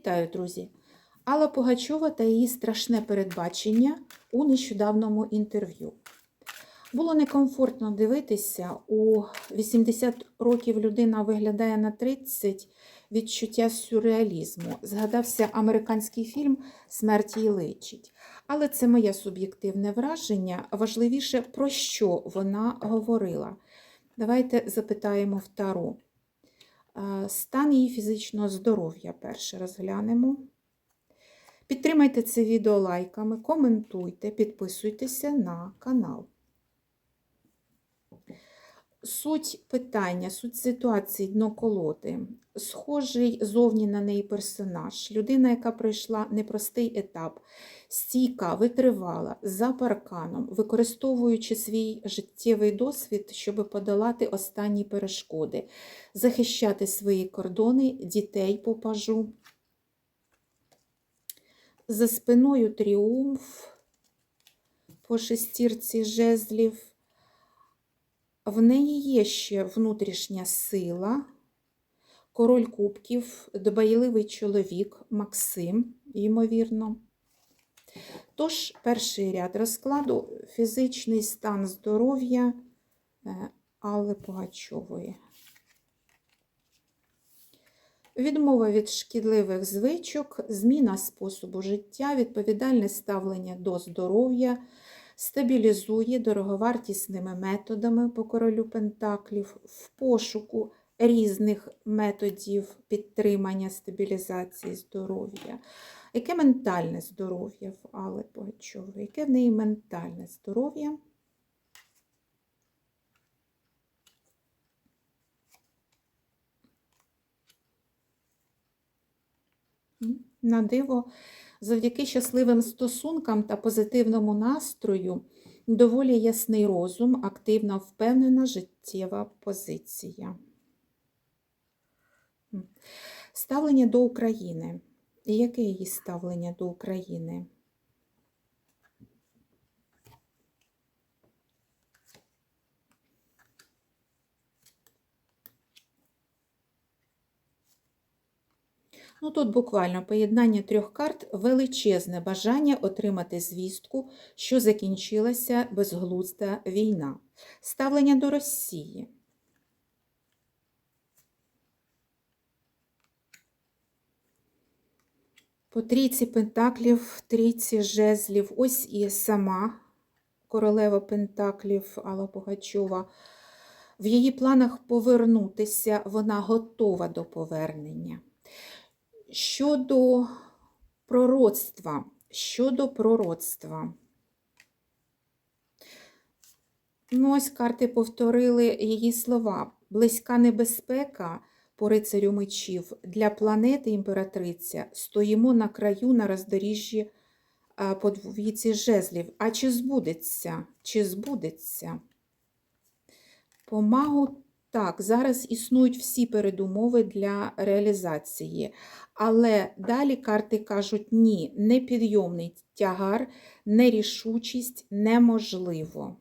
Вітаю, друзі! Алла Пугачова та її страшне передбачення у нещодавньому інтерв'ю. Було некомфортно дивитися. У 80 років людина виглядає на 30 відчуття сюрреалізму. Згадався американський фільм Смерть їй личить. Але це моє суб'єктивне враження. Важливіше, про що вона говорила. Давайте запитаємо в Таро. Е, Стан її фізичного здоров'я перше розглянемо. Підтримайте це відео лайками, коментуйте, підписуйтеся на канал. Суть питання, суть ситуації дно колоди. Схожий зовні на неї персонаж. Людина, яка пройшла непростий етап, стійка, витривала за парканом, використовуючи свій життєвий досвід, щоб подолати останні перешкоди, захищати свої кордони, дітей по пажу. За спиною тріумф по шестірці жезлів. В неї є ще внутрішня сила, король кубків, дбайливий чоловік Максим, ймовірно. Тож, перший ряд розкладу фізичний стан здоров'я е, Алли Пугачової. Відмова від шкідливих звичок, зміна способу життя, відповідальне ставлення до здоров'я, стабілізує дороговартісними методами по королю Пентаклів в пошуку різних методів підтримання стабілізації здоров'я. Яке ментальне здоров'я в Алли Пугачової? Яке в неї ментальне здоров'я? На диво, завдяки щасливим стосункам та позитивному настрою, доволі ясний розум, активна, впевнена життєва позиція. Ставлення до України. Яке її ставлення до України? Ну, тут буквально поєднання трьох карт величезне бажання отримати звістку, що закінчилася безглузда війна. Ставлення до Росії. По трійці пентаклів, трійці жезлів, ось і сама королева пентаклів Алла Пугачова. В її планах повернутися, вона готова до повернення. Щодо пророцтва, щодо пророцтва. Ну, ось карти повторили її слова. Близька небезпека по рицарю мечів для планети імператриця стоїмо на краю на роздоріжжі по двійці жезлів. А чи збудеться? Чи збудеться? Помагу так, зараз існують всі передумови для реалізації, але далі карти кажуть ні, непідйомний тягар, нерішучість неможливо.